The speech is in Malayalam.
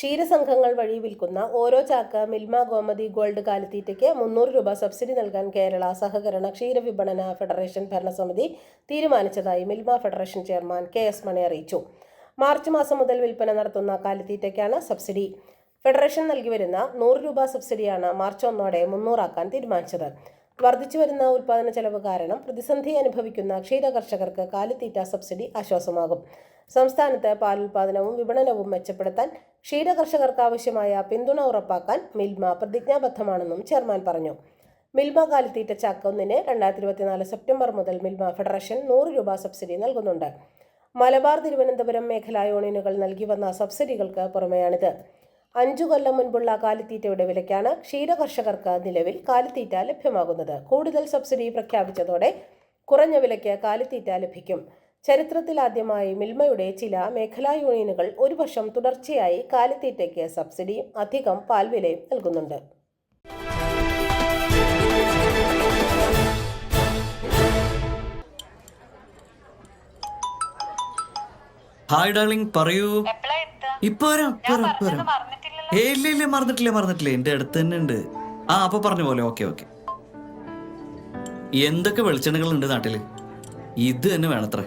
ക്ഷീരസംഘങ്ങൾ വഴി വിൽക്കുന്ന ഓരോ ചാക്ക് മിൽമ ഗോമതി ഗോൾഡ് കാലിത്തീറ്റയ്ക്ക് മുന്നൂറ് രൂപ സബ്സിഡി നൽകാൻ കേരള സഹകരണ ക്ഷീര വിപണന ഫെഡറേഷൻ ഭരണസമിതി തീരുമാനിച്ചതായി Milma federation chairman K S Mani അറിയിച്ചു. മാർച്ച് മാസം മുതൽ വിൽപ്പന നടത്തുന്ന കാലിത്തീറ്റയ്ക്കാണ് സബ്സിഡി. ഫെഡറേഷൻ നൽകി വരുന്ന നൂറ് രൂപ സബ്സിഡിയാണ് മാർച്ച് ഒന്നോടെ മുന്നൂറാക്കാൻ തീരുമാനിച്ചത്. വർദ്ധിച്ചു വരുന്ന ഉൽപാദന ചെലവ് കാരണം പ്രതിസന്ധി അനുഭവിക്കുന്ന ക്ഷീര കർഷകർക്ക് കാലിത്തീറ്റ സബ്സിഡി ആശ്വാസമാകും. സംസ്ഥാനത്ത് പാലുൽപാദനവും വിപണനവും മെച്ചപ്പെടുത്താൻ ക്ഷീര കർഷകർക്ക് ആവശ്യമായ പിന്തുണ ഉറപ്പാക്കാൻ മിൽമ പ്രതിജ്ഞാബദ്ധമാണെന്നും ചെയർമാൻ പറഞ്ഞു. മിൽമ കാലിത്തീറ്റ ചാക്ക് ഒന്നിന് രണ്ടായിരത്തി ഇരുപത്തിനാല് സെപ്റ്റംബർ മുതൽ മിൽമ ഫെഡറേഷൻ നൂറ് രൂപ സബ്സിഡി നൽകുന്നുണ്ട്. മലബാർ തിരുവനന്തപുരം മേഖലാ യൂണിയനുകൾ നൽകി വന്ന സബ്സിഡികൾക്ക് പുറമെയാണിത്. അഞ്ചു കൊല്ലം മുൻപുള്ള കാലിത്തീറ്റയുടെ വിലയ്ക്കാണ് ക്ഷീര കർഷകർക്ക് നിലവിൽ കാലിത്തീറ്റ ലഭ്യമാകുന്നത്. കൂടുതൽ സബ്സിഡി പ്രഖ്യാപിച്ചതോടെ കുറഞ്ഞ വിലയ്ക്ക് കാലിത്തീറ്റ ലഭിക്കും. ചരിത്രത്തിൽ ആദ്യമായി മിൽമയുടെ ചില മേഖലാ യൂണിയനുകൾ ഒരു വർഷം തുടർച്ചയായി കാലിത്തീറ്റയ്ക്ക് സബ്സിഡിയും അധികം പാൽവിലയും നൽകുന്നുണ്ട്. ഹായ് ഡാർലിംഗ് പറയൂ? ഇപ്പൊ വരാം ഇല്ല ഇല്ല മറന്നിട്ടില്ല മറന്നിട്ടില്ല. എന്റെ അടുത്ത് തന്നെ ഉണ്ട്. ആ അപ്പൊ പറഞ്ഞ പോലെ ഓക്കെ ഓക്കെ. എന്തൊക്കെ വെളിച്ചെണ്ണകൾ ഉണ്ട് നാട്ടിൽ? ഇത് തന്നെ വേണത്രേ.